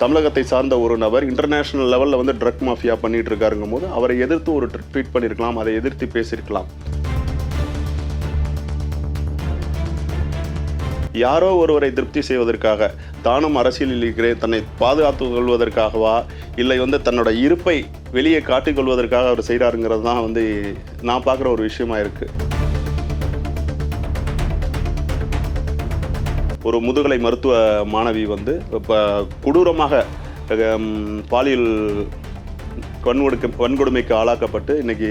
தமிழகத்தை சார்ந்த ஒரு நபர் இன்டர்நேஷனல் லெவலில் வந்து ட்ரக் மாஃபியா பண்ணிட்டு இருக்காருங்கும் போது அவரை எதிர்த்து ஒரு ட்வீட் பண்ணியிருக்கலாம் அதை எதிர்த்து பேசியிருக்கலாம் யாரோ ஒருவரை திருப்தி செய்வதற்காக தானும் அரசியலில் இருக்கிறேன் தன்னை பாதுகாத்து கொள்வதற்காகவா இல்லை வந்து தன்னோட இருப்பை வெளியே காட்டிக்கொள்வதற்காக அவர் செய்கிறாருங்கிறது தான் வந்து நான் பார்க்குற ஒரு விஷயமா இருக்குது ஒரு முதுகலை மருத்துவ மாணவி வந்து இப்போ கொடூரமாக பாலியல் வன்கொடுக்க வன்கொடுமைக்கு ஆளாக்கப்பட்டு இன்னைக்கு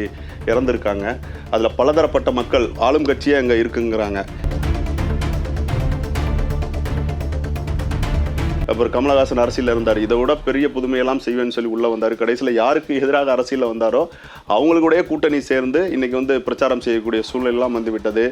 இறந்துருக்காங்க. அதில் பலதரப்பட்ட மக்கள் ஆளும் கட்சியே அங்கே இருக்குங்கிறாங்க. அப்புறம் கமலஹாசன் அரசியலில் இருந்தார். இதை விட பெரிய புதுமையெல்லாம் செய்வேன்னு சொல்லி உள்ளே வந்தார். கடைசியில் யாருக்கு எதிராக அரசியலில் வந்தாரோ அவங்களுடைய கூட்டணி சேர்ந்து இன்னைக்கு வந்து பிரச்சாரம் செய்யக்கூடிய சூழ்நிலையெல்லாம் வந்துவிட்டது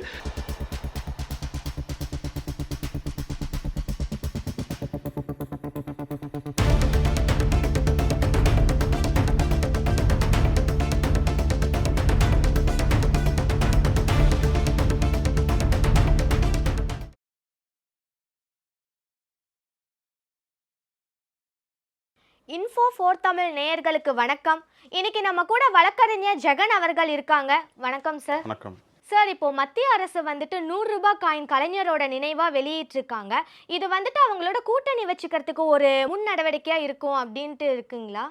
ஃபோர் தமிழ் நேயர்களுக்கு வணக்கம். இன்னைக்கு நம்ம கூட வழக்கறிஞர் ஜெகன் அவர்கள் இருக்காங்க. வணக்கம் சார் வணக்கம். சார் இப்போ மத்திய அரசு வந்துட்டு நூறு ரூபாய் காயின் கலைஞரோட நினைவா வெளியிட்டிருக்காங்க. இது வந்துட்டு அவங்களோட கூட்டணி வச்சுக்கிறதுக்கு ஒரு முன் நடவடிக்கையா இருக்கும் அப்படின்ட்டு இருக்குங்களா?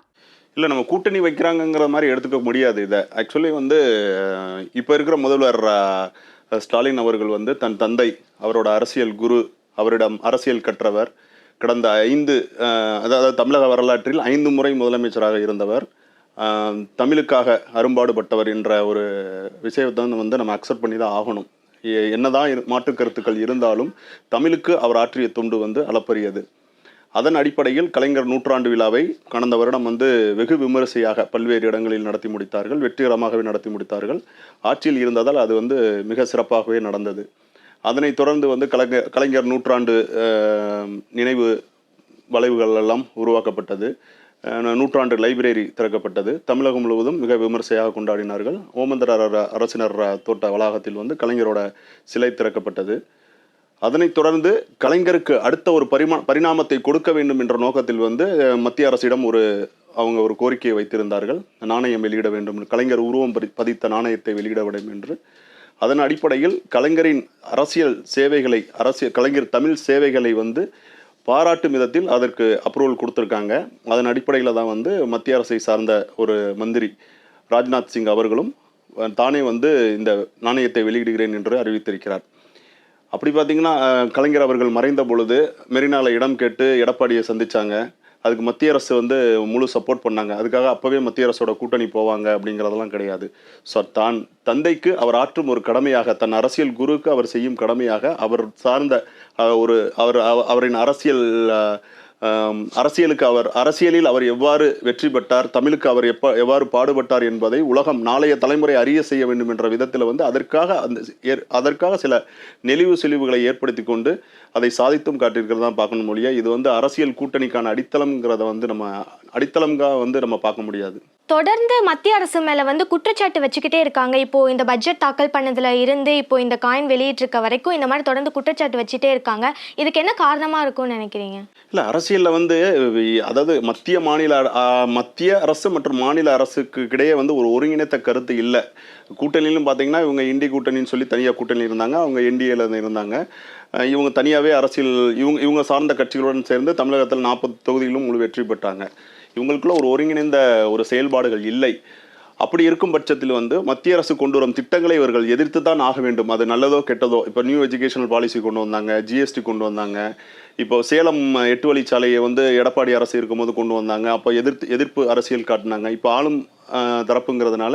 இல்லை நம்ம கூட்டணி வைக்கிறாங்கங்கிற மாதிரி எடுத்துக்க முடியாது இதை. ஆக்சுவலி வந்து இப்போ இருக்கிற முதல்வர் ஸ்டாலின் அவர்கள் வந்து தன் தந்தை அவரோட அரசியல் குரு அவரிடம் அரசியல் கற்றவர் கடந்த ஐந்து அதாவது தமிழக வரலாற்றில் ஐந்து முறை முதலமைச்சராக இருந்தவர். தமிழுக்காக அரும்பாடுபட்டவர் என்ற ஒரு விஷயத்தை வந்து நம்ம அக்செப்ட் பண்ணி தான் ஆகணும் என்னதான் இரு- கருத்துக்கள் இருந்தாலும் தமிழுக்கு அவர் ஆற்றிய தொண்டு வந்து அளப்பரியது. அதன் அடிப்படையில் கலைஞர் நூற்றாண்டு விழாவை கடந்த வருடம் வந்து வெகு விமரிசையாக பல்வேறு இடங்களில் நடத்தி முடித்தார்கள் வெற்றிகரமாகவே நடத்தி முடித்தார்கள். ஆட்சியில் இருந்ததால் அது வந்து மிக சிறப்பாகவே நடந்தது. அதனைத் தொடர்ந்து வந்து கலைஞர் கலைஞர் நூற்றாண்டு நினைவு வளைவுகள் எல்லாம் உருவாக்கப்பட்டது. நூற்றாண்டு லைப்ரரி திறக்கப்பட்டது. தமிழகம் முழுவதும் மிக விமர்சையாக கொண்டாடினார்கள். ஓமந்தர அரசினர் தோட்ட வளாகத்தில் வந்து கலைஞரோட சிலை திறக்கப்பட்டது. அதனைத் தொடர்ந்து கலைஞருக்கு அடுத்த ஒரு பரிமா பரிணாமத்தை கொடுக்க வேண்டும் என்ற நோக்கத்தில் வந்து மத்திய அரசிடம் ஒரு அவங்க ஒரு கோரிக்கையை வைத்திருந்தார்கள். நாணயம் வெளியிட வேண்டும். கலைஞர் உருவம் பதி- பதித்த நாணயத்தை வெளியிட வேண்டும் என்று. அதன் அடிப்படையில் கலைஞரின் அரசியல் சேவைகளை அரசியல் கலைஞர் தமிழ் சேவைகளை வந்து பாராட்டும் விதத்தில் அதற்கு அப்ரூவல் கொடுத்துருக்காங்க. அதன் அடிப்படையில் தான் வந்து மத்திய அரசை சார்ந்த ஒரு மந்திரி ராஜ்நாத் சிங் அவர்களும் தானே வந்து இந்த நாணயத்தை வெளியிடுகிறேன் என்று அறிவித்திருக்கிறார். அப்படி பார்த்தீங்கன்னா கலைஞர் அவர்கள் மறைந்த பொழுது மெரினாவில் இடம் கேட்டு எடப்பாடியை சந்திச்சாங்க. அதுக்கு மத்திய அரசு வந்து முழு சப்போர்ட் பண்ணாங்க. அதுக்காக அப்போவே மத்திய அரசோட கூட்டணி போவாங்க அப்படிங்கிறதெல்லாம் கிடையாது. ஸோ தான் தந்தைக்கு அவர் ஆற்றும் ஒரு கடமையாக தன் அரசியல் குருவுக்கு அவர் செய்யும் கடமையாக அவர் சார்ந்த ஒரு அவர் அவ- அவரின் அரசியல் அரசியலுக்கு அவர் அரசியலில் அவர் எவ்வாறு வெற்றி பெற்றார் தமிழுக்கு அவர் எப்ப எவ்வாறு பாடுபட்டார் என்பதை உலகம் நாளைய தலைமுறை அறிய செய்ய வேண்டும் என்ற விதத்தில் வந்து அதற்காக அந்த ஏற்- அதற்காக சில நெளிவு செழிவுகளை ஏற்படுத்தி கொண்டு அதை சாதித்தும் காட்டியிருக்கிறதா பார்க்கணும் மொழியா இது வந்து அரசியல் கூட்டணிக்கான அடித்தளம்ங்கிறத வந்து நம்ம அடித்தளம்கா வந்து நம்ம பார்க்க முடியாது. தொடர்ந்து மத்திய அரசு மேல வந்து குற்றச்சாட்டு வச்சுக்கிட்டே இருக்காங்க. இப்போ இந்த பட்ஜெட் தாக்கல் பண்ணதுல இருந்து இப்போ இந்த காயின் வெளியிட்டிருக்க வரைக்கும் இந்த மாதிரி தொடர்ந்து குற்றச்சாட்டு வச்சுட்டே இருக்காங்க. இதுக்கு என்ன காரணமா இருக்கும்னு நினைக்கிறீங்க? இல்லை அரசியலில் வந்து அதாவது மத்திய மாநில மத்திய அரசு மற்றும் மாநில அரசுக்கு இடையே வந்து ஒரு ஒருங்கிணைத்த கருத்து இல்லை. கூட்டணியிலும் பார்த்தீங்கன்னா இவங்க இண்டி கூட்டணின்னு சொல்லி தனியாக கூட்டணி இருந்தாங்க. அவங்க என்டிஏல இருந்தாங்க. இவங்க தனியாகவே அரசியல் இவங்க இவங்க சார்ந்த கட்சிகளுடன் சேர்ந்து தமிழகத்தில் நாற்பது தொகுதியிலும் முழு வெற்றி பெற்றாங்க. இவங்களுக்குள்ள ஒரு ஒருங்கிணைந்த ஒரு செயல்பாடுகள் இல்லை. அப்படி இருக்கும் பட்சத்தில் வந்து மத்திய அரசு கொண்டு வரும் திட்டங்களை இவர்கள் எதிர்த்து தான் ஆக வேண்டும். அது நல்லதோ கெட்டதோ? இப்போ நியூ எஜுகேஷனல் பாலிசி கொண்டு வந்தாங்க ஜிஎஸ்டி கொண்டு வந்தாங்க. இப்போ சேலம் எட்டு வழிச்சாலையை வந்து எடப்பாடி அரசு இருக்கும்போது கொண்டு வந்தாங்க. அப்போ எதிர்த்து எதிர்ப்பு அரசியல் காட்டினாங்க. இப்போ ஆளும் தரப்புங்கிறதுனால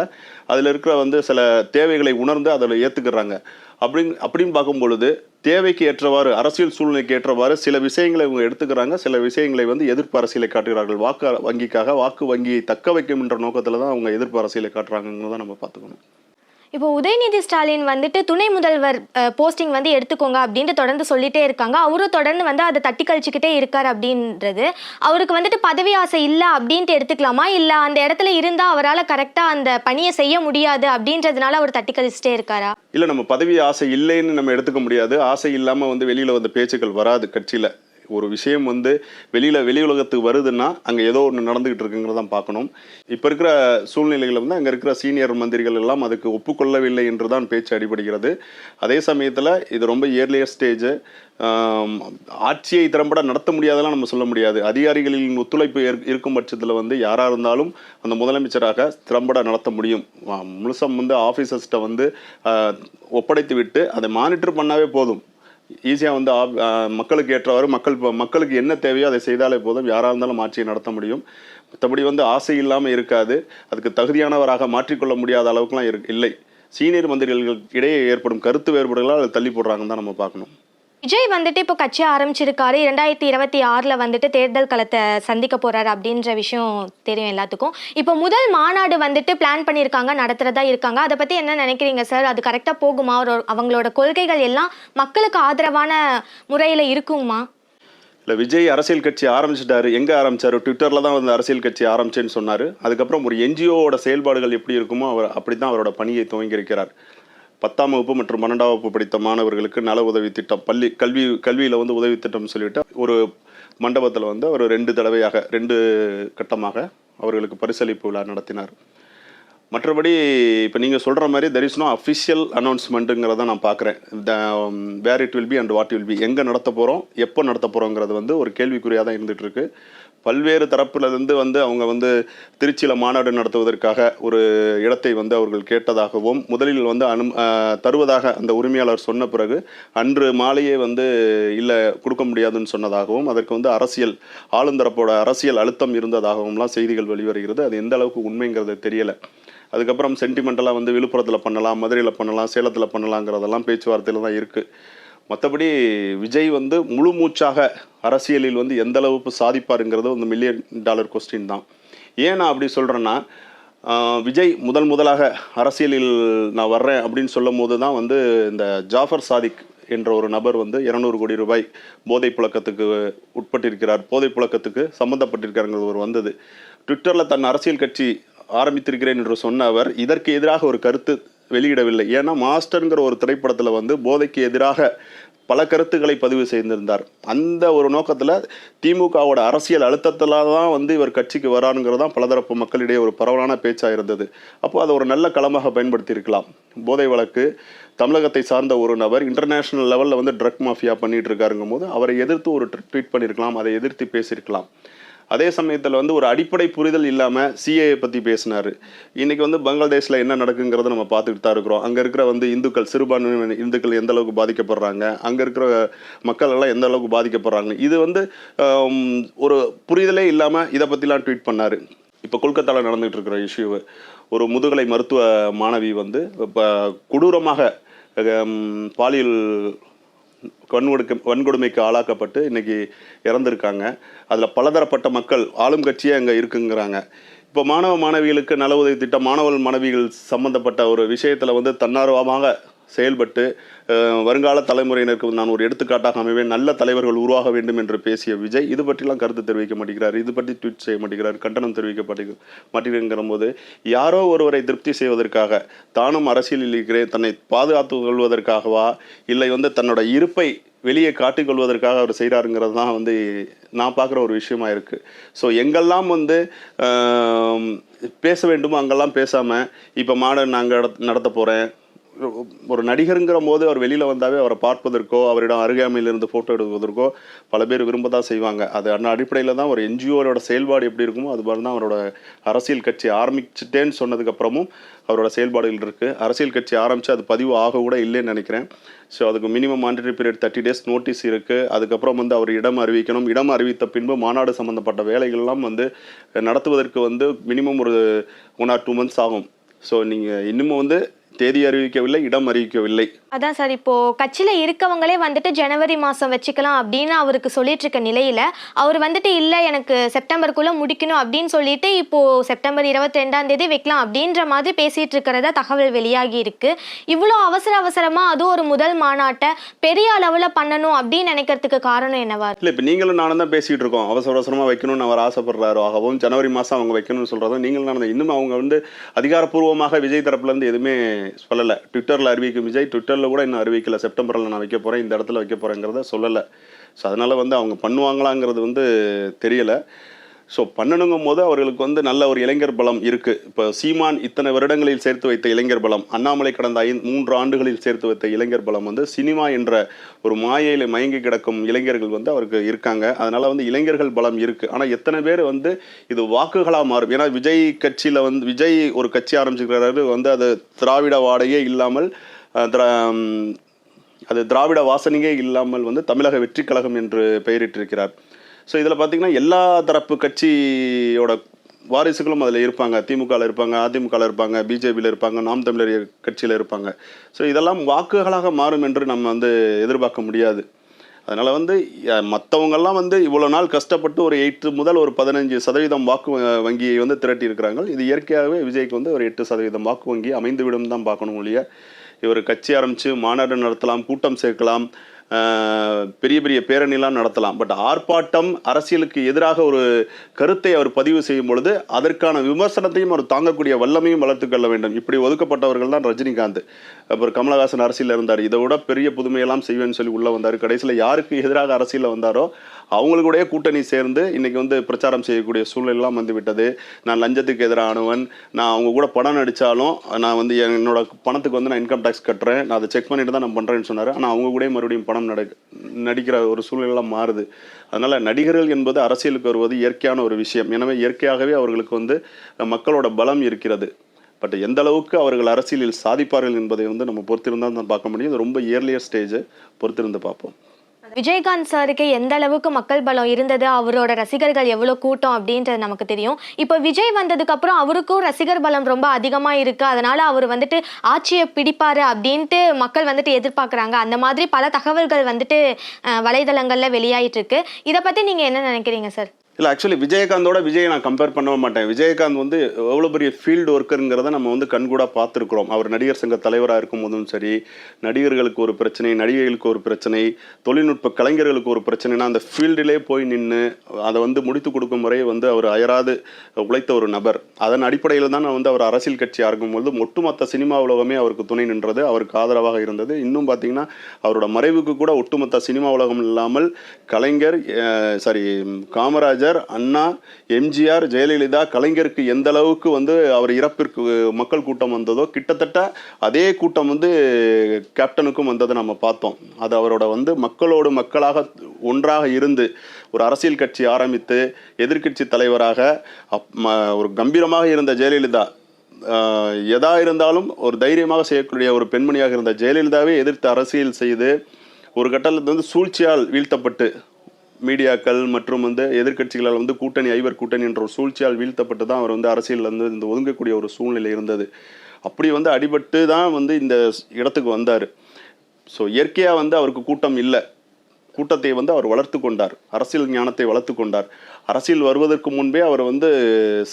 அதில் இருக்கிற வந்து சில தேவைகளை உணர்ந்து அதில் ஏற்றுக்கிறாங்க அப்படின்னு அப்படின்னு பார்க்கும் பொழுது தேவைக்கு ஏற்றவாறு அரசியல் சூழ்நிலைக்கு ஏற்றவாறு சில விஷயங்களை இவங்க எடுத்துக்கிறாங்க. சில விஷயங்களை வந்து எதிர்ப்பு அரசியலை காட்டுகிறார்கள். வாக்கு வங்கிக்காக வாக்கு வங்கியை தக்க வைக்கும் என்ற நோக்கத்தில் தான் அவங்க எதிர்ப்பு அரசியலை காட்டுறாங்கிறத நம்ம பார்த்துக்கணும். இப்போ உதயநிதி ஸ்டாலின் வந்துட்டு துணை முதல்வர் போஸ்டிங் வந்து எடுத்துக்கோங்க அப்படின்ட்டு தொடர்ந்து சொல்லிட்டே இருக்காங்க. அவரும் தொடர்ந்து வந்து அதை தட்டி கழிச்சுக்கிட்டே இருக்கார் அப்படின்றது. அவருக்கு வந்துட்டு பதவி ஆசை இல்லை அப்படின்ட்டு எடுத்துக்கலாமா? இல்லை அந்த இடத்துல இருந்தால் அவரால் கரெக்டாக அந்த பணியை செய்ய முடியாது அப்படின்றதுனால அவர் தட்டி கழிச்சுட்டே இருக்காரா? இல்லை நம்ம பதவி ஆசை இல்லைன்னு நம்ம எடுத்துக்க முடியாது. ஆசை இல்லாமல் வந்து வெளியில் வந்த பேச்சுக்கள் வராது கட்சியில். ஒரு விஷயம் வந்து வெளியில் வெளி உலகத்துக்கு வருதுன்னா அங்கே ஏதோ ஒன்று நடந்துகிட்டு இருக்குங்கிறதான் பார்க்கணும். இப்போ இருக்கிற சூழ்நிலையில் வந்து அங்கே இருக்கிற சீனியர் மந்திரிகள் எல்லாம் அதுக்கு ஒப்புக்கொள்ளவில்லை என்று தான் பேச்சு அடிபடுகிறது. அதே சமயத்தில் இது ரொம்ப இயர்லியர் ஸ்டேஜ் ஆட்சியை திறம்பட நடத்த முடியாதெல்லாம் நம்ம சொல்ல முடியாது. அதிகாரிகளின் ஒத்துழைப்பு இருக்கும் பட்சத்தில் வந்து யாராக இருந்தாலும் அந்த முதலமைச்சராக திறம்பட நடத்த முடியும். முழுசம் வந்து ஆஃபீஸர்ஸ்கிட்ட வந்து ஒப்படைத்து விட்டு அதை மானிட்டர் பண்ணாவே போதும். ஈஸியாக வந்து ஆப்- மக்களுக்கு ஏற்றவாறு மக்கள் மக்களுக்கு என்ன தேவையோ அதை செய்தாலே போதும். யாராக இருந்தாலும் ஆட்சியை நடத்த முடியும். மற்றபடி வந்து ஆசை இல்லாமல் இருக்காது. அதுக்கு தகுதியானவராக மாற்றிக்கொள்ள முடியாத அளவுக்குலாம் இரு இல்லை. சீனியர் மந்திரிகள் இடையே ஏற்படும் கருத்து வேறுபாடுகளால் அதை தள்ளி போடுறாங்கன்னு தான் நம்ம பார்க்கணும். விஜய் வந்துட்டு இப்போ கட்சி ஆரம்பிச்சிருக்காரு. இரண்டாயிரத்தி இருபத்தி ஆறில் வந்துட்டு தேர்தல் களத்தை சந்திக்க போறாரு அப்படின்ற விஷயம் தெரியும் எல்லாத்துக்கும். இப்போ முதல் மாநாடு வந்துட்டு பிளான் பண்ணியிருக்காங்க நடத்துறதா இருக்காங்க. அதை பற்றி என்ன நினைக்கிறீங்க சார் அது கரெக்டாக போகுமா? ஒரு அவங்களோட கொள்கைகள் எல்லாம் மக்களுக்கு ஆதரவான முறையில் இருக்குமா? இல்லை விஜய் அரசியல் கட்சி ஆரம்பிச்சிட்டாரு. எங்கே ஆரம்பிச்சாரு? ட்விட்டரில் தான் வந்து அரசியல் கட்சி ஆரம்பிச்சேன்னு சொன்னார். அதுக்கப்புறம் ஒரு என்ஜிஓவோட செயல்பாடுகள் எப்படி இருக்குமோ அவர் அப்படி தான் அவரோட பணியை துவங்கியிருக்கிறார். பத்தாம் வகுப்பு மற்றும் பன்னெண்டாம் வகுப்பு படித்த மாணவர்களுக்கு நல உதவி திட்டம் பள்ளி கல்வி கல்வியில் வந்து உதவி திட்டம் சொல்லிட்டு ஒரு மண்டபத்தில் வந்து அவர் ரெண்டு தடவையாக ரெண்டு கட்டமாக அவர்களுக்கு பரிசளிப்பு விழா நடத்தினார். மற்றபடி இப்போ நீங்கள் சொல்கிற மாதிரி தெர் இஸ் நோ அஃபிஷியல் அனௌன்ஸ்மெண்ட்டுங்கிறத நான் பார்க்குறேன் the where it will be and what will be எங்கே நடத்த போகிறோம் எப்போ நடத்த போகிறோங்கிறது வந்து ஒரு கேள்விக்குறியாக தான் இருந்துகிட்ருக்கு பல்வேறு தரப்பிலிருந்து வந்து அவங்க வந்து திருச்சியில் மாநாடு நடத்துவதற்காக ஒரு இடத்தை வந்து அவர்கள் கேட்டதாகவும் முதலில் வந்து அனு தருவதாக அந்த உரிமையாளர் சொன்ன பிறகு அன்று மாலையே வந்து இல்லை கொடுக்க முடியாதுன்னு சொன்னதாகவும் அதற்கு வந்து அரசியல் ஆளுந்தரப்போட அரசியல் அழுத்தம் இருந்ததாகவும்லாம் செய்திகள் வெளிவருகிறது. அது எந்த அளவுக்கு உண்மைங்கிறது தெரியலை. அதுக்கப்புறம் சென்டிமெண்டலாக வந்து விழுப்புரத்தில் பண்ணலாம் மதுரையில் பண்ணலாம் சேலத்தில் பண்ணலாங்கிறதெல்லாம் பேச்சுவார்த்தையில் தான் இருக்குது மற்றபடி விஜய் வந்து முழு மூச்சாக அரசியலில் வந்து எந்த அளவுக்கு சாதிப்பாருங்கிறது வந்து மில்லியன் டாலர் கொஸ்டின் தான். ஏன் நான் அப்படி சொல்கிறேன்னா விஜய் முதல் முதலாக அரசியலில் நான் வர்றேன் அப்படின்னு சொல்லும் போது தான் வந்து இந்த ஜாஃபர் சாதிக் என்ற ஒரு நபர் வந்து இரநூறு கோடி ரூபாய் போதைப் புழக்கத்துக்கு உட்பட்டிருக்கிறார். போதைப் புழக்கத்துக்கு சம்மந்தப்பட்டிருக்காருங்கிறது ஒரு வந்தது. ட்விட்டரில் தன் அரசியல் கட்சி ஆரம்பித்திருக்கிறேன் என்று சொன்ன அவர் இதற்கு எதிராக ஒரு கருத்து வெளியிடவில்லை. ஏன்னா மாஸ்டருங்கிற ஒரு திரைப்படத்தில் வந்து போதைக்கு எதிராக பல கருத்துக்களை பதிவு செய்திருந்தார். அந்த ஒரு நோக்கத்தில் திமுகவோட அரசியல் அழுத்தத்தில் தான் வந்து இவர் கட்சிக்கு வரானுங்கிறது தான் பலதரப்பு மக்களிடையே ஒரு பரவலான பேச்சாக இருந்தது. அப்போ அதை ஒரு நல்ல களமாக பயன்படுத்தியிருக்கலாம். போதை வழக்கு தமிழகத்தை சார்ந்த ஒரு நபர் இன்டர்நேஷனல் லெவலில் வந்து ட்ரக் மாஃபியா பண்ணிட்டு இருக்காருங்கும் போது அவரை எதிர்த்து ஒரு ட்வீட் பண்ணியிருக்கலாம் அதை எதிர்த்து பேசியிருக்கலாம். அதே சமயத்தில் வந்து ஒரு அடிப்படை புரிதல் இல்லாமல் சிஏஏ பற்றி பேசினார். இன்றைக்கி வந்து பங்களாதேஷில் என்ன நடக்குங்கிறத நம்ம பார்த்துக்கிட்டு தான் இருக்கிறோம். அங்கே இருக்கிற வந்து இந்துக்கள் சிறுபான்மை இந்துக்கள் எந்த அளவுக்கு பாதிக்கப்படுறாங்க? அங்கே இருக்கிற மக்கள் எல்லாம் எந்த அளவுக்கு பாதிக்கப்படுறாங்க? இது வந்து ஒரு புரிதலே இல்லாமல் இதை பற்றிலாம் ட்வீட் பண்ணார். இப்போ கொல்கத்தாவில் நடந்துகிட்டு இருக்கிற இஷ்யூ ஒரு முதுகலை மருத்துவ மாணவி வந்து இப்போ கொடூரமாக பாலியல் வன்கொடுக்க வன்கொடுமைக்கு ஆளாக்கப்பட்டு இன்னைக்கு இறந்துருக்காங்க. அதில் பலதரப்பட்ட மக்கள் ஆளும் கட்சியே அங்கே இருக்குங்கிறாங்க. இப்போ மாணவ மாணவிகளுக்கு நல உதவி திட்டம் மாணவ மாணவிகள் சம்பந்தப்பட்ட ஒரு விஷயத்தில் வந்து தன்னார்வமாக செயல்பட்டு வருங்கால தலைமுறையினருக்கு நான் ஒரு எடுத்துக்காட்டாக அமைவேன். நல்ல தலைவர்கள் உருவாக வேண்டும் என்று பேசிய விஜய் இது பற்றிலாம் கருத்து தெரிவிக்க மாட்டேங்கிறார். இது பற்றி ட்வீட் செய்ய மாட்டேங்கிறார். கண்டனம் தெரிவிக்க மாட்டேங்கிற போது யாரோ ஒருவரை திருப்தி செய்வதற்காக தானும் அரசியலில் இருக்கிறேன். தன்னை பாதுகாத்துக் கொள்வதற்காகவா? இல்லை வந்து தன்னோட இருப்பை வெளியே காட்டிக்கொள்வதற்காக அவர் செய்கிறாருங்கிறது தான் வந்து நான் பார்க்குற ஒரு விஷயமா இருக்குது ஸோ எங்கெல்லாம் வந்து பேச வேண்டுமோ அங்கெல்லாம் பேசாமல் இப்போ மாடர்ன் நாங்கள் நடத்த போகிறேன் ஒரு நடிகருங்கிற போது அவர் வெளியில் வந்தாவே அவரை பார்ப்பதற்கோ அவரிடம் அருகாமையில் இருந்து ஃபோட்டோ எடுப்பதற்கோ பல பேர் விரும்ப தான் செய்வாங்க. அது அந்த அடிப்படையில் தான் ஒரு என்ஜிஓவோட செயல்பாடு எப்படி இருக்குமோ அது மாதிரி தான் அவரோட அரசியல் கட்சி ஆரம்பிச்சிட்டேன்னு சொன்னதுக்கப்புறமும் அவரோட செயல்பாடுகள் இருக்குது அரசியல் கட்சி ஆரம்பித்து அது பதிவு ஆக கூட இல்லைன்னு நினைக்கிறேன். ஸோ அதுக்கு minimum monetary period thirty days notice இருக்குது அதுக்கப்புறம் வந்து அவர் இடம் அறிவிக்கணும். இடம் அறிவித்த பின்பு மாநாடு சம்மந்தப்பட்ட வேலைகள்லாம் வந்து நடத்துவதற்கு வந்து மினிமம் ஒரு ஒன் ஆர் டூ மந்த்ஸ் ஆகும். ஸோ நீங்கள் இன்னமும் வந்து தேதி அறிவிக்கவில்லை இடம் அறிவிக்கவில்லை. அதான் சார் இப்போ கட்சியில இருக்கவங்களே வந்துட்டு ஜனவரி மாசம் வச்சுக்கலாம் அப்படின்னு அவருக்கு சொல்லிட்டு இருக்க நிலையில அவர் வந்துட்டு இல்ல எனக்கு செப்டம்பருக்குள்ள முடிக்கணும் அப்படின்னு சொல்லிட்டு இப்போ செப்டம்பர் இருபத்தி ரெண்டாம் தேதி வைக்கலாம் அப்படின்ற மாதிரி பேசிட்டு இருக்கிறதா தகவல் வெளியாகி இருக்கு. இவ்வளோ அவசர அவசரமா அதுவும் ஒரு முதல் மாநாட்டை பெரிய அளவுல பண்ணணும் அப்படின்னு நினைக்கிறதுக்கு காரணம் என்னவா? இல்லை இப்போ நீங்களும் நானும் தான் பேசிகிட்டு இருக்கோம். அவசர அவசரமாக வைக்கணும்னு அவர் ஆசைப்படுறாரோ. ஆகவும் ஜனவரி மாதம் அவங்க வைக்கணும்னு சொல்கிறதும் நீங்களும் நானும் இன்னும் அவங்க வந்து அதிகாரப்பூர்வமாக விஜய் தரப்புலேருந்து எதுவுமே சொல்லலை. ட்விட்டரில் அறிவிக்கும் விஜய் ட்விட்டரில் கூட இன்னும் அறிவிக்கல. செப்டம்பரில் நான் வைக்க போகிறேன் இந்த இடத்துல வைக்க போகிறேங்கிறத சொல்லலை. ஸோ அதனால் வந்து அவங்க பண்ணுவாங்களாங்கிறது வந்து தெரியலை. ஸோ பண்ணணுங்கும் போது அவர்களுக்கு வந்து நல்ல ஒரு இளைஞர் பலம் இருக்குது இப்போ சீமான் இத்தனை வருடங்களில் சேர்த்து வைத்த இளைஞர் பலம் அண்ணாமலை கடந்த ஐந்து மூன்று ஆண்டுகளில் சேர்த்து வைத்த இளைஞர் பலம் வந்து சினிமா என்ற ஒரு மாயையில் மயங்கி கிடக்கும் இளைஞர்கள் வந்து அவருக்கு இருக்காங்க. அதனால் வந்து இளைஞர்கள் பலம் இருக்குது ஆனால் எத்தனை பேர் வந்து இது வாக்குகளாக மாறும்? ஏன்னா விஜய் கட்சியில் வந்து விஜய் ஒரு கட்சி ஆரம்பிச்சுக்கிறாரு வந்து அது திராவிட வாடையே இல்லாமல் திரா அது திராவிட வாசனையே இல்லாமல் வந்து தமிழக வெற்றி கழகம் என்று பெயரிட்டிருக்கிறார். ஸோ இதில் பார்த்தீங்கன்னா எல்லா தரப்பு கட்சியோட வாரிசுகளும் அதில் இருப்பாங்க. திமுகவில் இருப்பாங்க அதிமுகவில் இருப்பாங்க பிஜேபியில் இருப்பாங்க நாம் தமிழர் கட்சியில் இருப்பாங்க. ஸோ இதெல்லாம் வாக்குகளாக மாறும் என்று நம்ம வந்து எதிர்பார்க்க முடியாது. அதனால் வந்து மற்றவங்கெல்லாம் வந்து இவ்வளோ நாள் கஷ்டப்பட்டு ஒரு எயிட்டு முதல் ஒரு பதினஞ்சு சதவீதம் வாக்கு வ- வங்கியை வந்து திரட்டி இருக்கிறாங்க இது இயற்கையாகவே விஜய்க்கு வந்து ஒரு எட்டு சதவீதம் வாக்கு வங்கி அமைந்துவிடும் தான் பார்க்கணும் ஒழிய இவர் கட்சி ஆரம்பித்து மாநாடு நடத்தலாம் கூட்டம் சேர்க்கலாம் பெரிய பெரிய பேரணிலாம் நடத்தலாம். பட் ஆர்ப்பாட்டம் அரசியலுக்கு எதிராக ஒரு கருத்தை அவர் பதிவு செய்யும் பொழுது அதற்கான விமர்சனத்தையும் அவர் தாங்கக்கூடிய வல்லமையும் வளர்த்துக்கொள்ள வேண்டும். இப்படி ஒதுக்கப்பட்டவர்கள் தான் ரஜினிகாந்த். அப்புறம் கமலஹாசன் அரசியலில் இருந்தார். இதை விட பெரிய புதுமையெல்லாம் செய்வேன்னு சொல்லி உள்ளே வந்தார். கடைசியில் யாருக்கு எதிராக அரசியலில் வந்தாரோ அவங்களுடைய கூட்டணி சேர்ந்து இன்றைக்கி வந்து பிரச்சாரம் செய்யக்கூடிய சூழலெல்லாம் வந்து விட்டது நான் லஞ்சத்துக்கு எதிரானவன். நான் அவங்க கூட படம் நடித்தாலும் நான் வந்து என்னோட பணத்துக்கு வந்து நான் இன்கம் டேக்ஸ் கட்டுறேன். நான் அதை செக் பண்ணிட்டு தான் நான் பண்ணுறேன்னு சொன்னார். ஆனால் அவங்க கூட மறுபடியும் பணம் நட நடிக்கிற ஒரு சூழலெல்லாம் மாறுது. அதனால் நடிகர்கள் என்பது அரசியலுக்கு வருவது இயற்கையான ஒரு விஷயம். எனவே இயற்கையாகவே அவர்களுக்கு வந்து மக்களோட பலம் இருக்கிறது. பட் எந்த அளவுக்கு அவர்கள் அரசியலில் சாதிப்பார்கள் என்பதை வந்து நம்ம பொறுத்திருந்தால் தான் பார்க்க முடியும். ரொம்ப இயர்லியர் ஸ்டேஜ் பொறுத்திருந்து பார்ப்போம். விஜயகாந்த் சாருக்கு எந்த அளவுக்கு மக்கள் பலம் இருந்தது? அவரோட ரசிகர்கள் எவ்வளோ கூட்டம் அப்படின்றது நமக்கு தெரியும். இப்போ விஜய் வந்ததுக்கு அப்புறம் அவருக்கும் ரசிகர் பலம் ரொம்ப அதிகமா இருக்கு. அதனால அவர் வந்துட்டு ஆட்சியை பிடிப்பாரு அப்படின்ட்டு மக்கள் வந்துட்டு எதிர்பார்க்கறாங்க. அந்த மாதிரி பல தகவல்கள் வந்துட்டு அஹ், வலைதளங்கள்ல வெளியாயிட்டு இருக்கு. இதை பத்தி நீங்க என்ன நினைக்கிறீங்க சார்? இல்லை ஆக்சுவலி விஜயகாந்தோட விஜயை நான் கம்பேர் பண்ணவே மாட்டேன். விஜயகாந்த் வந்து எவ்வளோ பெரிய ஃபீல்டு ஒர்க்கருங்கிறத நம்ம வந்து கண்கூடாக பார்த்துருக்குறோம். அவர் நடிகர் சங்க தலைவராக இருக்கும் போதும் சரி நடிகர்களுக்கு ஒரு பிரச்சனை நடிகைகளுக்கு ஒரு பிரச்சனை தொழில்நுட்ப கலைஞர்களுக்கு ஒரு பிரச்சனைனா அந்த ஃபீல்டிலே போய் நின்று அதை வந்து முடித்து கொடுக்கும் முறை வந்து அவர் அயராது உழைத்த ஒரு நபர். அதன் அடிப்படையில் தான் நான் வந்து அவர் அரசியல் கட்சி ஆரம்பிக்கும்போது ஒட்டுமொத்த சினிமா உலகமே அவருக்கு துணை நின்றது அவருக்கு ஆதரவாக இருந்தது. இன்னும் பார்த்தீங்கன்னா அவரோட மறைவுக்கு கூட ஒட்டுமொத்த சினிமா உலகம் இல்லாமல் கலைஞர் சாரி காமராஜ் காமராஜர் அண்ணா எம்ஜிஆர் ஜெயலலிதா கலைஞருக்கு எந்த அளவுக்கு வந்து அவர் இறப்பிற்கு மக்கள் கூட்டம் வந்ததோ கிட்டத்தட்ட அதே கூட்டம் வந்து கேப்டனுக்கும் வந்ததை நம்ம பார்த்தோம். அது அவரோட வந்து மக்களோடு மக்களாக ஒன்றாக இருந்து ஒரு அரசியல் கட்சி ஆரம்பித்து எதிர்க்கட்சி தலைவராக அப்- ஒரு கம்பீரமாக இருந்த ஜெயலலிதா எதா இருந்தாலும் ஒரு தைரியமாக செய்யக்கூடிய ஒரு பெண்மணியாக இருந்த ஜெயலலிதாவை எதிர்த்து அரசியல் செய்து ஒரு கட்டத்தில் வந்து சூழ்ச்சியால் வீழ்த்தப்பட்டு மீடியாக்கள் மற்றும் வந்து எதிர்க்கட்சிகளால் வந்து கூட்டணி ஐவர் கூட்டணி என்ற ஒரு சூழ்ச்சியால் வீழ்த்தப்பட்டு தான் அவர் வந்து அரசியலில் வந்து இந்த ஒதுங்கக்கூடிய ஒரு சூழ்நிலை இருந்தது. அப்படி வந்து அடிபட்டு தான் வந்து இந்த இடத்துக்கு வந்தார். ஸோ இயற்கையாக வந்து அவருக்கு கூட்டம் இல்லை. கூட்டத்தை வந்து அவர் வளர்த்து கொண்டார். அரசியல் ஞானத்தை வளர்த்து கொண்டார். அரசியல் வருவதற்கு முன்பே அவர் வந்து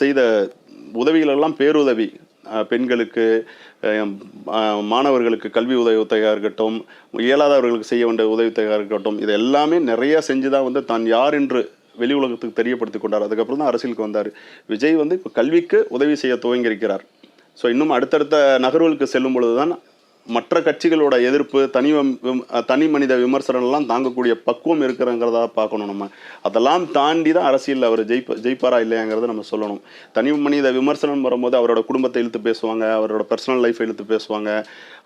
செய்த உதவிகளெல்லாம் பேருதவி. பெண்களுக்கு மாணவர்களுக்கு கல்வி உதவித்தொகையாக இருக்கட்டும் இயலாதவர்களுக்கு செய்ய வேண்டிய உதவித்தொகையாக இருக்கட்டும் இது எல்லாமே நிறையா செஞ்சு தான் வந்து தான் யார் என்று வெளி உலகத்துக்கு தெரியப்படுத்தி கொண்டார். அதுக்கப்புறம் தான் அரசியலுக்கு வந்தார். விஜய் வந்து இப்போ கல்விக்கு உதவி செய்ய துவங்கியிருக்கிறார். ஸோ இன்னும் அடுத்தடுத்த நகர்வுகளுக்கு செல்லும் பொழுது தான் மற்ற கட்சிகளோட எதிர்ப்பு தனி தனி மனித விமர்சனம்லாம் தாங்கக்கூடிய பக்குவம் இருக்கிறங்கிறதா பார்க்கணும் நம்ம. அதெல்லாம் தாண்டி தான் அரசியலில் அவர் ஜெயிப்ப ஜெயிப்பாரா இல்லையாங்கிறத நம்ம சொல்லணும். தனி மனித விமர்சனம் வரும்போது அவரோட குடும்பத்தை இழுத்து பேசுவாங்க அவரோட பர்சனல் லைஃப்பை இழுத்து பேசுவாங்க.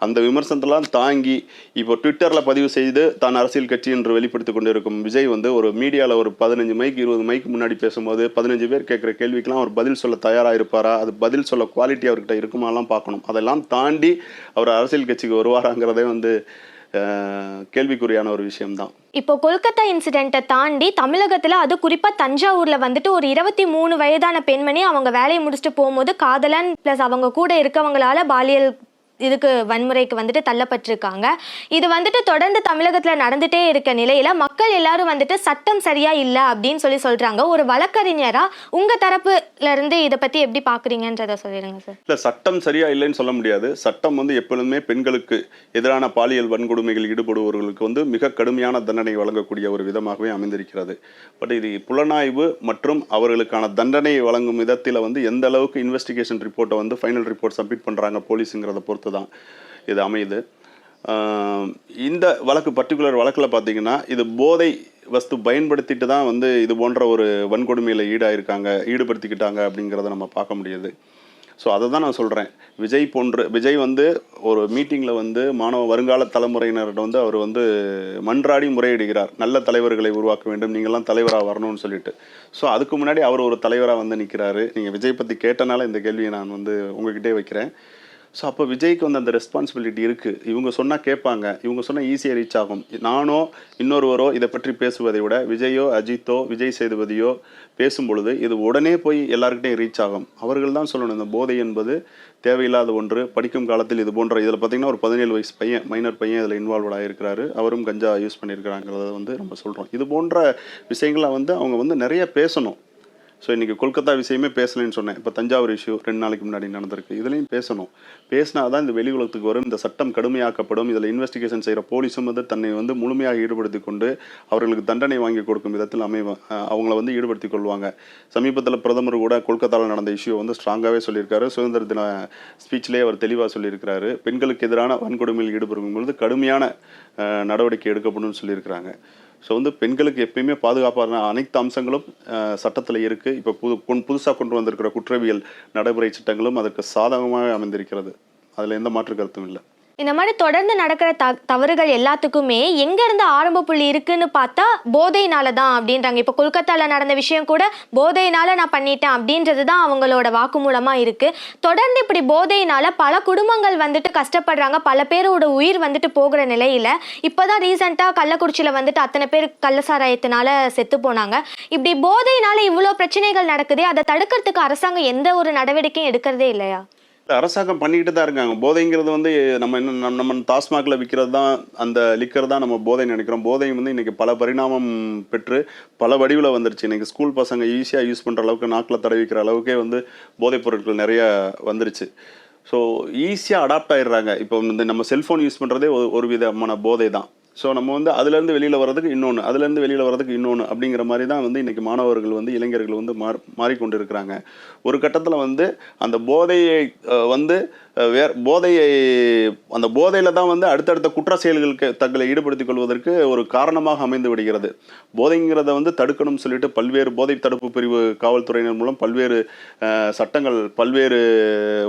அந்த விமர்சனத்தெல்லாம் தாங்கி இப்போ ட்விட்டரில் பதிவு செய்து தான் அரசியல் கட்சி என்று வெளிப்படுத்தி கொண்டு இருக்கும் விஜய் வந்து ஒரு மீடியாவில் ஒரு பதினஞ்சு மைக் இருபது மைக்கு முன்னாடி பேசும்போது பதினஞ்சு பேர் கேட்குற கேள்விக்கெல்லாம் அவர் பதில் சொல்ல தயாராக இருப்பாரா? அது பதில் சொல்ல குவாலிட்டி அவர்கிட்ட இருக்குமாலாம் பார்க்கணும். அதெல்லாம் தாண்டி அவர் அரசியல் கட்சிக்கு வருவாராங்கிறதே வந்து கேள்விக்குறியான ஒரு விஷயம்தான். இப்போ கொல்கத்தா இன்சிடென்ட்டை தாண்டி தமிழகத்துல அது குறிப்பா தஞ்சாவூர்ல வந்துட்டு ஒரு இருபத்தி மூணு வயதான பெண்மணி அவங்க வேலையை முடிச்சுட்டு போகும்போது காதலன் பிளஸ் அவங்க கூட இருக்கவங்களால பாலியல் இதுக்கு வன்முறைக்கு வந்துட்டு தள்ளப்பட்டிருக்காங்க. இது வந்துட்டு தொடர்ந்து தமிழகத்தில் நடந்துட்டே இருக்க நிலையில் மக்கள் எல்லாரும் வந்துட்டு சட்டம் சரியா இல்லை அப்படின்னு சொல்லி சொல்றாங்க. ஒரு வழக்கறிஞரா உங்க தரப்புல இருந்து இதை பத்தி எப்படி பாக்குறீங்கன்றத சொல்லிடுங்க சார். இல்லை சட்டம் சரியா இல்லைன்னு சொல்ல முடியாது. சட்டம் வந்து எப்பொழுதுமே பெண்களுக்கு எதிரான பாலியல் வன்கொடுமைகள் ஈடுபடுபவர்களுக்கு வந்து மிக கடுமையான தண்டனை வழங்கக்கூடிய ஒரு விதமாகவே அமைந்திருக்கிறது. பட் இது புலனாய்வு மற்றும் அவர்களுக்கான தண்டனை வழங்கும் விதத்தில் வந்து எந்த அளவுக்கு இன்வெஸ்டிகேஷன் ரிப்போர்ட்டை வந்து ஃபைனல் ரிப்போர்ட் சப்மிட் பண்ணுறாங்க போலீஸுங்கிறத பொறுத்து தான் இது அமையுது. இந்த வழக்கு பர்டிகுலர் வழக்கில் பார்த்தீங்கன்னா இது போதை வஸ்து பயன்படுத்திட்டு தான் வந்து இது போன்ற ஒரு வன்கொடுமையில் ஈடாயிருக்காங்க ஈடுபடுத்திக்கிட்டாங்க அப்படிங்கிறத நம்ம பார்க்க முடியுது. ஸோ அதை தான் நான் சொல்கிறேன் விஜய் போன்று விஜய் வந்து ஒரு மீட்டிங்கில் வந்து மாணவ வருங்கால தலைமுறையினர்கிட்ட வந்து அவர் வந்து மன்றாடி முறையிடுகிறார். நல்ல தலைவர்களை உருவாக்க வேண்டும் நீங்கள்லாம் தலைவராக வரணும்னு சொல்லிட்டு. ஸோ அதுக்கு முன்னாடி அவர் ஒரு தலைவராக வந்து நிற்கிறாரு நீங்கள் விஜய் பற்றி கேட்டனால இந்த கேள்வியை நான் வந்து உங்ககிட்டே வைக்கிறேன். ஸோ அப்போ விஜய்க்கு வந்து அந்த ரெஸ்பான்சிபிலிட்டி இருக்குது இவங்க சொன்னால் கேட்பாங்க. இவங்க சொன்னால் ஈஸியாக ரீச் ஆகும். நானோ இன்னொருவரோ இதை பற்றி பேசுவதை விட விஜயோ அஜித்தோ விஜய் சேதுபதியோ பேசும் பொழுது இது உடனே போய் எல்லாருக்கிட்டையும் ரீச் ஆகும். அவர்கள் தான் சொல்லணும். இந்த போதை என்பது தேவையில்லாத ஒன்று. படிக்கும் காலத்தில் இது போன்ற இதில் பார்த்தீங்கன்னா ஒரு பதினேழு வயசு பையன் மைனர் பையன் இதில் இன்வால்வ் ஆகிருக்கிறாரு அவரும் கஞ்சா யூஸ் பண்ணியிருக்கிறாங்கிறத வந்து நம்ம சொல்கிறோம் இது போன்ற விஷயங்களை வந்து அவங்க வந்து நிறைய பேசணும். ஸோ இன்றைக்கி கொல்கத்தா விஷயமே பேசலைன்னு சொன்னேன். இப்போ தஞ்சாவூர் இஷ்யூ ரெண்டு நாளைக்கு முன்னாடி நடந்திருக்கு. இதுலேயும் பேசணும். பேசினா தான் இந்த வெளி உலகத்துக்கு வரும். இந்த சட்டம் கடுமையாக்கப்படும். இதில் இன்வெஸ்டிகேஷன் செய்கிற போலீஸும் வந்து தன்னை வந்து முழுமையாக ஈடுபடுத்தி கொண்டு அவர்களுக்கு தண்டனை வாங்கி கொடுக்கும் விதத்தில் அமைவ அவங்கள வந்து ஈடுபடுத்தி கொள்வாங்க. சமீபத்தில் பிரதமர் கூட கொல்கத்தாவில் நடந்த இஷ்யூ வந்து ஸ்ட்ராங்காகவே சொல்லியிருக்காரு. சுதந்திர தின ஸ்பீச்லேயே அவர் தெளிவாக சொல்லியிருக்கிறாரு. பெண்களுக்கு எதிரான வன்கொடுமையில் ஈடுபடும் பொழுது கடுமையான நடவடிக்கை எடுக்கப்படும் சொல்லியிருக்கிறாங்க. ஸோ வந்து பெண்களுக்கு எப்பயுமே பாதுகாப்பான அனைத்து அம்சங்களும் சட்டத்தில் இருக்குது இப்போ புது கொண் புதுசாக கொண்டு வந்திருக்கிற குற்றவியல் நடைமுறை சட்டங்களும் அதற்கு சாதகமாக அமைந்திருக்கிறது. அதில் எந்த மாற்று கருத்தும் இல்லை. இந்த மாதிரி தொடர்ந்து நடக்கிற த தவறுகள் எல்லாத்துக்குமே எங்கேருந்து ஆரம்ப புள்ளி இருக்குன்னு பார்த்தா போதையினால தான் அப்படின்றாங்க. இப்போ கொல்கத்தாவில் நடந்த விஷயம் கூட போதையினால நான் பண்ணிட்டேன் அப்படின்றது தான் அவங்களோட வாக்குமூலமாக இருக்குது தொடர்ந்து இப்படி போதையினால பல குடும்பங்கள் வந்துட்டு கஷ்டப்படுறாங்க. பல பேரோட உயிர் வந்துட்டு போகிற நிலையில் இப்போ தான் ரீசெண்டாக கள்ளக்குறிச்சியில் வந்துட்டு அத்தனை பேர் கள்ளசாராயத்தினால செத்து போனாங்க. இப்படி போதையினால இவ்வளோ பிரச்சனைகள் நடக்குது அதை தடுக்கிறதுக்கு அரசாங்கம் எந்த ஒரு நடவடிக்கையும் எடுக்கிறதே இல்லையா? அரசாங்கம் பண்ணிக்கிட்டு தான் இருக்காங்க. போதைங்கிறது வந்து நம்ம என்ன நம்ம- நம்ம டாஸ்மாகில் விற்கிறது தான் அந்த லிக்கர் தான் நம்ம போதை நினைக்கிறோம். போதை வந்து இன்றைக்கி பல பரிணாமம் பெற்று பல வடிவில் வந்துருச்சு. இன்றைக்கி ஸ்கூல் பசங்க ஈஸியாக யூஸ் பண்ணுற அளவுக்கு நாக்கில் தடவிக்கிற அளவுக்கே வந்து போதைப் பொருட்கள் நிறைய வந்துருச்சு. ஸோ ஈஸியாக அடாப்ட் ஆயிடுறாங்க. இப்போ இந்த நம்ம செல்ஃபோன் யூஸ் பண்ணுறதே ஒரு விதமான போதை தான். ஸோ நம்ம வந்து அதுலேருந்து வெளியில் வர்றதுக்கு இன்னொன்று அதுலேருந்து வெளியில் வர்றதுக்கு இன்னொன்று அப்படிங்கிற மாதிரி தான் வந்து இன்றைக்கி மாணவர்கள் வந்து இளைஞர்கள் வந்து மாற் மாறிக்கொண்டு இருக்கிறாங்க ஒரு கட்டத்தில் வந்து அந்த போதையை வந்து வேற போதையை அந்த போதையில் தான் வந்து அடுத்தடுத்த குற்ற செயல்களுக்கு தங்களை ஈடுபடுத்திக் கொள்வதற்கு ஒரு காரணமாக அமைந்து விடுகிறது. போதைங்கிறத வந்து தடுக்கணும்னு சொல்லிட்டு பல்வேறு போதை தடுப்பு பிரிவு காவல்துறையினர் மூலம் பல்வேறு சட்டங்கள் பல்வேறு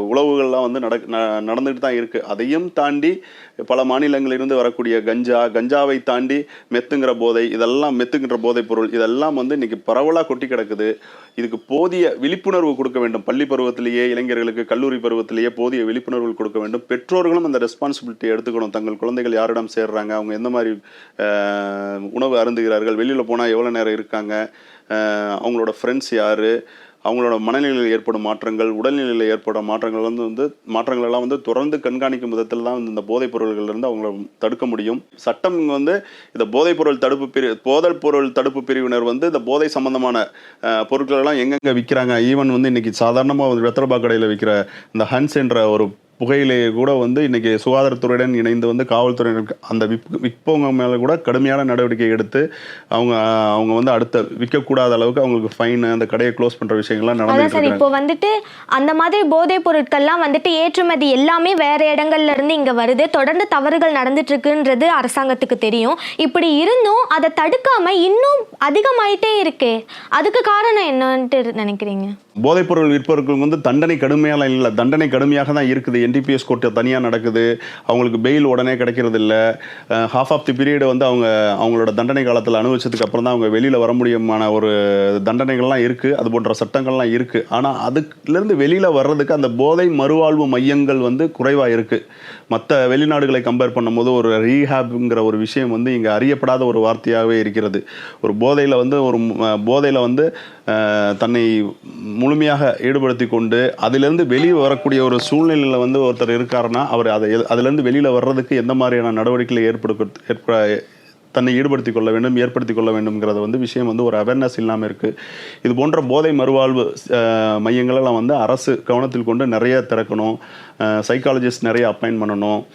உழவுகள்லாம் வந்து நடக் நடந்துகிட்டு தான் இருக்குது அதையும் தாண்டி பல மாநிலங்களிலிருந்து வரக்கூடிய கஞ்சா கஞ்சாவை தாண்டி மெத்துங்கிற போதை இதெல்லாம் மெத்துங்கிற போதைப் பொருள் இதெல்லாம் வந்து இன்னைக்கு பரவலாக கொட்டி கிடக்குது. இதுக்கு போதிய விழிப்புணர்வு கொடுக்க வேண்டும். பள்ளி பருவத்திலேயே இளைஞர்களுக்கு கல்லூரி பருவத்திலேயே போதிய விழிப்புணர்வு கொடுக்க வேண்டும். பெற்றோர்களும் அந்த ரெஸ்பான்சிபிலிட்டி எடுத்துக்கணும். தங்கள் குழந்தைகள் யாரிடம் சேர்றாங்க? அவங்க எந்த மாதிரி உணவு அருந்துகிறார்கள்? வெளியில் போனால் எவ்வளோ நேரம் இருக்காங்க? அவங்களோட ஃப்ரெண்ட்ஸ் யார்? அவங்களோட மனநிலையில் ஏற்படும் மாற்றங்கள் உடல்நிலையில் ஏற்படும் மாற்றங்கள் வந்து வந்து மாற்றங்கள் எல்லாம் வந்து தொடர்ந்து கண்காணிக்கும் விதத்தில் தான் வந்து இந்த போதைப் பொருள்கள்லேருந்து அவங்கள தடுக்க முடியும். சட்டம் வந்து இந்த போதைப் பொருள் தடுப்பு பிரி போதைப் பொருள் தடுப்பு பிரிவினர் வந்து இந்த போதை சம்பந்தமான பொருட்களெல்லாம் பொருட்கள் எல்லாம் விற்கிறாங்க ஈவன் வந்து இன்னைக்கு சாதாரணமாக வந்து வெத்தரபா கடையில் விற்கிற இந்த ஹன்ஸ் என்ற ஒரு புகையிலையை கூட வந்து இன்னைக்கு சுகாதாரத்துறையுடன் இணைந்து வந்து காவல்துறையினர் அந்த விப் விற்பவங்க மேலே கூட கடுமையான நடவடிக்கை எடுத்து அவங்க அவங்க வந்து அடுத்த விற்கக்கூடாத அளவுக்கு அவங்களுக்கு ஃபைன் அந்த கடையை க்ளோஸ் பண்ணுற விஷயங்கள்லாம் நடந்துட்டு சார் இப்போ வந்துட்டு அந்த மாதிரி போதைப் பொருட்கள்லாம் வந்துட்டு ஏற்றுமதி எல்லாமே வேற இடங்கள்ல இருந்து இங்க வருது. தொடர்ந்து தவறுகள் நடந்துட்டு இருக்குன்றது அரசாங்கத்துக்கு தெரியும். இப்படி இருந்தும் அதை தடுக்காம இன்னும் அதிகமாயிட்டே இருக்கே. அதுக்கு காரணம் என்னன்ட்டு நினைக்கிறீங்க? போதைப்பொருள் விற்பவர்களுக்கு வந்து தண்டனை கடுமையாக இல்லை. தண்டனை கடுமையாக தான் இருக்குது என்டிபிஎஸ் கோர்ட்டு தனியாக நடக்குது. அவங்களுக்கு பெயில் உடனே கிடைக்கிறது இல்லை. ஹாஃப் ஆஃப் தி பீரியட் வந்து அவங்க அவங்களோட தண்டனை காலத்தில் அனுபவிச்சதுக்கு அப்புறம் தான் அவங்க வெளியில் வர முடியுமான ஒரு தண்டனைகள்லாம் இருக்குது அது போன்ற சட்டங்கள்லாம் இருக்குது ஆனால் அதுலேருந்து வெளியில் வர்றதுக்கு அந்த போதை மறுவாழ்வு மையங்கள் வந்து குறைவாக இருக்குது மற்ற வெளிநாடுகளை கம்பேர் பண்ணும்போது ஒரு ரீஹாப்ங்கிற ஒரு விஷயம் வந்து இங்கே அறியப்படாத ஒரு வார்த்தையாகவே இருக்கிறது. ஒரு போதையில் வந்து ஒரு போதையில் வந்து தன்னை முழுமையாக ஈடுபடுத்தி கொண்டு அதிலிருந்து வெளியே வரக்கூடிய ஒரு சூழ்நிலையில் வந்து ஒருத்தர் இருக்காருன்னா அவர் அதை எது- அதிலிருந்து வெளியில் வர்றதுக்கு எந்த மாதிரியான நடவடிக்கைகளை ஏற்படுத்த ஏற்ப தன்னை ஈடுபடுத்தி கொள்ள வேண்டும் ஏற்படுத்தி கொள்ள வேண்டும்ங்கிறத வந்து விஷயம் வந்து ஒரு அவேர்னஸ் இல்லாமல் இருக்குது இது போன்ற போதை மறுவாழ்வு மையங்களெல்லாம் வந்து அரசு கவனத்தில் கொண்டு நிறைய திறக்கணும். சைக்காலஜிஸ்ட் நிறைய அப்பாயின் பண்ணணும்.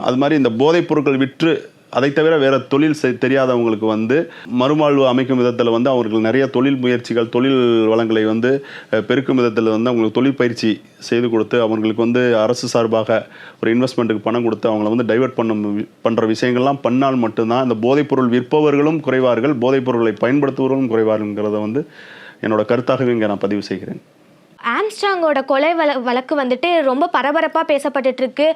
அது மாதிரி இந்த போதைப் பொருட்கள் விற்று அதை தவிர வேற தொழில் செய்- தெரியாதவங்களுக்கு வந்து மறுமாழ்வு அமைக்கும் விதத்தில் வந்து அவர்கள் நிறைய தொழில் முயற்சிகள் தொழில் வளங்களை வந்து பெருக்கும் விதத்தில் வந்து அவங்களுக்கு தொழில் பயிற்சி செய்து கொடுத்து அவங்களுக்கு வந்து அரசு சார்பாக ஒரு இன்வெஸ்ட்மெண்ட்டுக்கு பணம் கொடுத்து அவங்கள வந்து டைவர்ட் பண்ணும் பண்ணுற விஷயங்கள்லாம் பண்ணால் மட்டும்தான் இந்த போதைப்பொருள் விற்பவர்களும் குறைவார்கள் போதைப்பொருளை பயன்படுத்துபவர்களும் குறைவார்கள்ங்கிறத வந்து என்னோட கருத்தாகவே இங்கே நான் பதிவு செய்கிறேன். ஆம்ஸ்ட்ராங்கோட கொலை வழ வழக்கு வந்துட்டு ரொம்ப பரபரப்பாக பேசப்பட்டுட்ருக்கு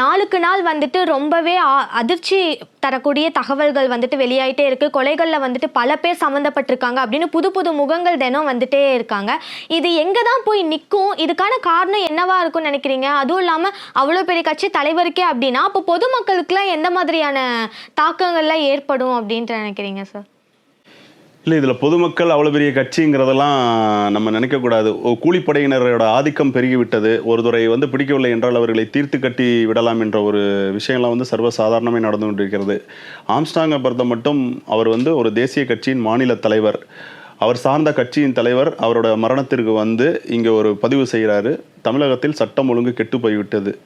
நாளுக்கு நாள் வந்துட்டு ரொம்பவே அதிர்ச்சி தரக்கூடிய தகவல்கள் வந்துட்டு வெளியாயிட்டே இருக்குது கொலைகளில் வந்துட்டு பல பேர் சம்மந்தப்பட்டிருக்காங்க அப்படின்னு புது புது முகங்கள் தினம் வந்துட்டே இருக்காங்க. இது எங்கே தான் போய் நிற்கும் இதுக்கான காரணம் என்னவா இருக்கும்னு நினைக்கிறீங்க? அதுவும் இல்லாமல் அவ்வளோ பெரிய கட்சி தலைவருக்கே அப்படின்னா அப்போ பொதுமக்களுக்குலாம் எந்த மாதிரியான தாக்கங்கள்லாம் ஏற்படும் அப்படின்ட்டு நினைக்கிறீங்க சார்? இல்லை இதில் பொதுமக்கள் அவ்வளோ பெரிய கட்சிங்கிறதெல்லாம் நம்ம நினைக்கக்கூடாது. ஓ, கூலிப்படையினரோட ஆதிக்கம் பெருகிவிட்டது. ஒரு துறை வந்து பிடிக்கவில்லை என்றால் அவர்களை தீர்த்து கட்டி விடலாம் என்ற ஒரு விஷயம்லாம் வந்து சர்வசாதாரணமே நடந்து கொண்டிருக்கிறது. ஆம்ஸ்டாங்கை பொறுத்த மட்டும் அவர் வந்து ஒரு தேசிய கட்சியின் மாநில தலைவர். அவர் சார்ந்த கட்சியின் தலைவர் அவரோட மரணத்திற்கு வந்து இங்கே ஒரு பதிவு செய்கிறாரு. தமிழகத்தில் சட்டம் ஒழுங்கு கெட்டு போய்விட்டது.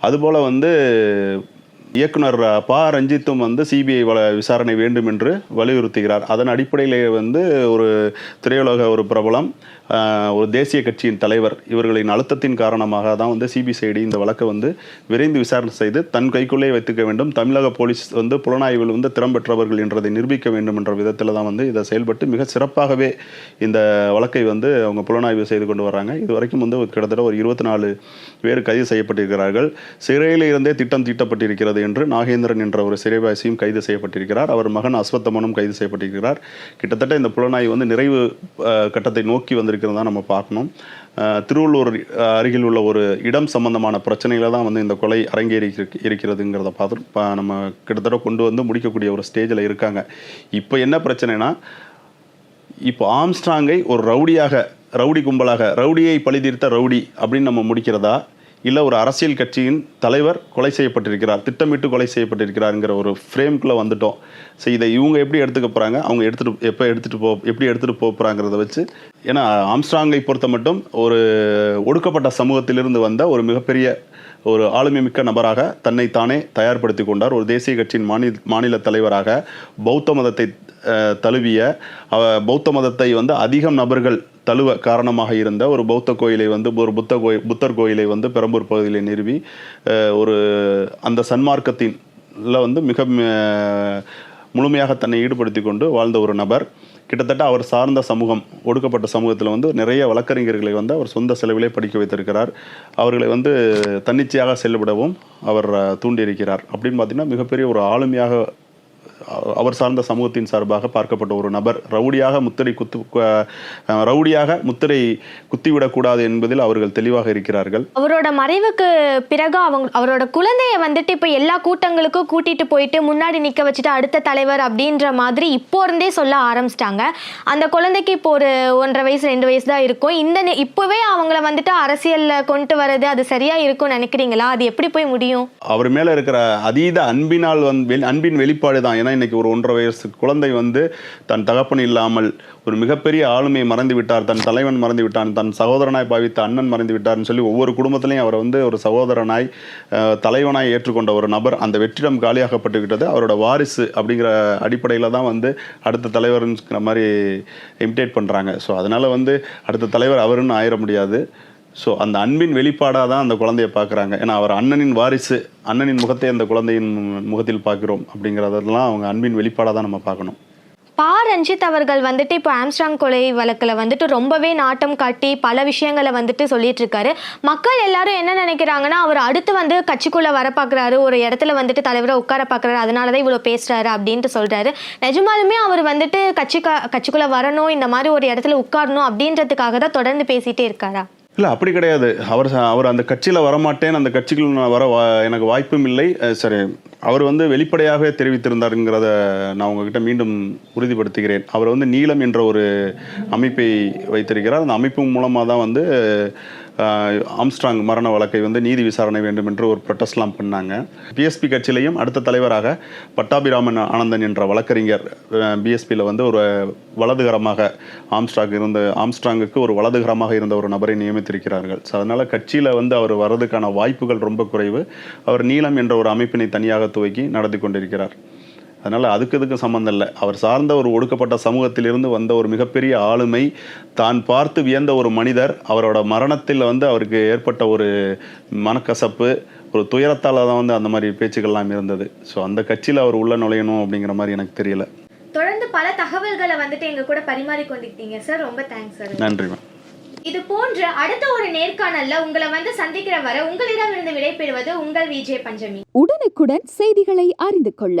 அதுபோல் வந்து இயக்குனர் ப. ரஞ்சித்தும் வந்து சிபிஐ வள விசாரணை வேண்டும் என்று வலியுறுத்துகிறார். அதன் அடிப்படையிலேயே வந்து ஒரு திரையுலக ஒரு பிரபலம் ஒரு தேசிய கட்சியின் தலைவர் இவர்களின் அழுத்தத்தின் காரணமாக தான் வந்து சிபிசிஐடி இந்த வழக்கை வந்து விரைந்து விசாரணை செய்து தன் கைக்குள்ளே வைத்துக்க வேண்டும். தமிழக போலீஸ் வந்து புலனாய்வில் வந்து திறம்பெற்றவர்கள் என்றதை நிரூபிக்க வேண்டும் என்ற விதத்தில் தான் வந்து இதை செயல்பட்டு மிக சிறப்பாகவே இந்த வழக்கை வந்து அவங்க புலனாய்வு செய்து கொண்டு வராங்க இது வரைக்கும் வந்து கிட்டத்தட்ட ஒரு இருபத்தி நாலு பேர் கைது செய்யப்பட்டிருக்கிறார்கள். சிறையில் இருந்தே திட்டம் தீட்டப்பட்டிருக்கிறது என்று நாகேந்திரன் என்ற ஒரு சிறைவாசியும் கைது செய்யப்பட்டிருக்கிறார். அவர் மகன் அஸ்வத்தமனும் கைது செய்யப்பட்டிருக்கிறார். கிட்டத்தட்ட இந்த புலனாய்வு வந்து நிறைவு கட்டத்தை நோக்கி வந்திருக்கிறதா. நம்ம பார்க்கணும். திருவள்ளூர் அருகில் உள்ள ஒரு இடம் சம்பந்தமான பிரச்சனையில தான் வந்து இந்த கொலை அரங்கேறி இருக்கிறதுங்கிறத பார்த்து நம்ம கிட்டத்தட்ட கொண்டு வந்து முடிக்கக்கூடிய ஒரு ஸ்டேஜில் இருக்காங்க. இப்போ என்ன பிரச்சனைனா இப்போ ஆம்ஸ்ட்ராங்கை ஒரு ரவுடியாக ரவுடி கும்பலாக ரவுடியை பழிதீர்த்த ரவுடி அப்படின்னு நம்ம முடிக்கிறதா இல்லை ஒரு அரசியல் கட்சியின் தலைவர் கொலை செய்யப்பட்டிருக்கிறார் திட்டமிட்டு கொலை செய்யப்பட்டிருக்கிறாருங்கிற ஒரு ஃப்ரேம்குள்ளே வந்துட்டோம். ஸோ இதை இவங்க எப்படி எடுத்துக்க போகிறாங்க அவங்க எடுத்துகிட்டு எப்போ எடுத்துகிட்டு போ எப்படி எடுத்துகிட்டு போக போகிறாங்கிறத வச்சு ஏன்னா ஆம்ஸ்ட்ராங்கை பொறுத்த மட்டும் ஒரு ஒடுக்கப்பட்ட சமூகத்திலிருந்து வந்த ஒரு மிகப்பெரிய ஒரு ஆளுமை மிக்க நபராக தன்னை தானே தயார்படுத்தி கொண்டார். ஒரு தேசிய கட்சியின் மாநில மாநில தலைவராக பௌத்த மதத்தை தழுவிய அவ பௌத்த மதத்தை வந்து அதிகம் நபர்கள் தழுவ காரணமாக இருந்த ஒரு பௌத்த கோயிலை வந்து ஒரு புத்த கோயில் புத்தர் கோயிலை வந்து பெரம்பூர் பகுதியில் நிறுவி ஒரு அந்த சன்மார்க்கத்தின்ல வந்து மிக முழுமையாக தன்னை ஈடுபடுத்தி கொண்டு வாழ்ந்த ஒரு நபர். கிட்டத்தட்ட அவர் சார்ந்த சமூகம் ஒடுக்கப்பட்ட சமூகத்தில் வந்து நிறைய வழக்கறிஞர்களை வந்து அவர் சொந்த செலவிலே படிக்க வைத்திருக்கிறார். அவர்களை வந்து தன்னிச்சையாக செல்லவிடவும் அவர் தூண்டியிருக்கிறார். அப்படின்னு பார்த்தீங்கன்னா மிகப்பெரிய ஒரு ஆளுமையாக அவர் சார்ந்த சமூகத்தின் சார்பாக பார்க்கப்பட்ட ஒரு நபர். ரவுடியாக முத்திரை குத்து ரவுடியாக முத்திரை குத்திவிடக்கூடாது என்பதில் அவர்கள் தெளிவாக இருக்கிறார்கள். அவரோட மறைவுக்கு பிறகு அவங்க அவரோட குழந்தைய வந்துட்டு இப்போ எல்லா கூட்டங்களுக்கும் கூட்டிட்டு போயிட்டு முன்னாடி நிக்க வச்சுட்டு அடுத்த தலைவர் அப்படின்ற மாதிரி இப்போ இருந்தே சொல்ல ஆரம்பிச்சிட்டாங்க. அந்த குழந்தைக்கு இப்போ ஒரு ஒன்றரை வயசு ரெண்டு வயசு தான் இருக்கும். இந்த இப்போவே அவங்கள வந்துட்டு அரசியல்ல கொண்டு வர்றது அது சரியா இருக்கும்னு நினைக்கிறீங்களா? அது எப்படி போய் முடியும்? அவர் மேல இருக்கிற அதீத அன்பினால் வந்து அன்பின் வெளிப்பாடு தான். ஏன்னா இன்னைக்கு ஒரு ஒன்றரை வயசு குழந்தை வந்து தன் தகப்பன் இல்லாமல் ஒரு மிகப்பெரிய ஆளுமையை மறந்து விட்டார் தன் தலைவன் மறந்து விட்டான் தன் சகோதரனாய் பாவித்த அண்ணன் மறந்து விட்டார்னு சொல்லி ஒவ்வொரு குடும்பத்திலையும் அவர் வந்து ஒரு சகோதரனாய் தலைவனாய் ஏற்றுக்கொண்ட ஒரு நபர் அந்த வெற்றிடம் காலியாக்கப்பட்டு விட்டது அவரோட வாரிசு அப்படிங்கிற அடிப்படையில் தான் வந்து அடுத்த தலைவர்ங்கிற மாதிரி இமிடேட் பண்ணுறாங்க ஸோ அதனால் வந்து அடுத்த தலைவர் அவருன்னு ஆயிட முடியாது. ஸோ அந்த அன்பின் வெளிப்பாடாக தான் அந்த குழந்தைய பார்க்குறாங்க. ஏன்னா அவர் அண்ணனின் வாரிசு அண்ணனின் முகத்தை அந்த குழந்தையின் முகத்தில் பார்க்குறோம் அப்படிங்கிறதெல்லாம் அவங்க அன்பின் வெளிப்பாடாக தான் நம்ம பார்க்கணும். பா ரஞ்சித் அவர்கள் வந்துட்டு இப்போ ஆம்ஸ்ட்ராங் கொலை வழக்கில் வந்துட்டு ரொம்பவே நாட்டம் காட்டி பல விஷயங்களை வந்துட்டு சொல்லிட்டு இருக்காரு மக்கள் எல்லாரும் என்ன நினைக்கிறாங்கன்னா அவர் அடுத்து வந்து கட்சிக்குள்ளே வர பார்க்குறாரு ஒரு இடத்துல வந்துட்டு தலைவரை உட்கார பார்க்குறாரு அதனால தான் இவ்வளோ பேசுகிறாரு அப்படின்ட்டு சொல்கிறாரு நிஜமாலுமே அவர் வந்துட்டு கட்சி கட்சிக்குள்ளே வரணும் இந்த மாதிரி ஒரு இடத்துல உட்காரணும் அப்படின்றதுக்காக தான் தொடர்ந்து பேசிகிட்டே இருக்காரா? இல்லை அப்படி கிடையாது. அவர் அவர் அந்த கட்சியில் வரமாட்டேன் அந்த கட்சிக்குள் நான் வர வா எனக்கு வாய்ப்பும் இல்லை. சரி அவர் வந்து வெளிப்படையாகவே தெரிவித்திருந்தாருங்கிறத நான் உங்ககிட்ட மீண்டும் உறுதிப்படுத்துகிறேன். அவர் வந்து நீலம் என்ற ஒரு அமைப்பை வைத்திருக்கிறார். அந்த அமைப்பு மூலமாக தான் வந்து ஆம்ஸ்ட்ராங் மரண வழக்கை வந்து நீதி விசாரணை வேண்டும் என்று ஒரு ப்ரொட்டஸ்ட்லாம் பண்ணாங்க. பிஎஸ்பி கட்சியிலையும் அடுத்த தலைவராக பட்டாபிராமன் ஆனந்தன் என்ற வழக்கறிஞர் பிஎஸ்பியில் வந்து ஒரு வலதுகரமாக ஆம்ஸ்ட்ராங் இருந்த ஆம்ஸ்ட்ராங்குக்கு ஒரு வலதுகரமாக இருந்த ஒரு நபரை நியமித்திருக்கிறார்கள். ஸோ அதனால் கட்சியில் வந்து அவர் வர்றதுக்கான வாய்ப்புகள் ரொம்ப குறைவு. அவர் நீலம் என்ற ஒரு அமைப்பினை தனியாக துவக்கி நடத்தி கொண்டிருக்கிறார். அதனால் அதுக்கு இதுக்கு சம்மந்தம் இல்லை. அவர் சார்ந்த ஒரு ஒடுக்கப்பட்ட சமூகத்திலிருந்து வந்த ஒரு மிகப்பெரிய ஆளுமை தான் பார்த்து வியந்த ஒரு மனிதர் அவரோட மரணத்தில் வந்து அவருக்கு ஏற்பட்ட ஒரு மனக்கசப்பு ஒரு துயரத்தால் தான் வந்து அந்த மாதிரி பேச்சுக்கள்லாம் இருந்தது. ஸோ அந்த கட்சியில் அவர் உள்ள நுழையணும் அப்படிங்கிற மாதிரி எனக்கு தெரியல. தொடர்ந்து பல தகவல்களை வந்துட்டு எங்க கூட பரிமாறிக்கொண்டிருக்கீங்க சார் ரொம்ப தேங்க்ஸ் சார் நன்றி மேம் இது போன்ற அடுத்த ஒரு நேர்காணல்ல உங்களை வந்து சந்திக்கிற வரை உங்களிடமிருந்து விடைபெறுவது உங்கள் விஜய் பஞ்சமி. உடனுக்குடன் செய்திகளை அறிந்து கொள்ள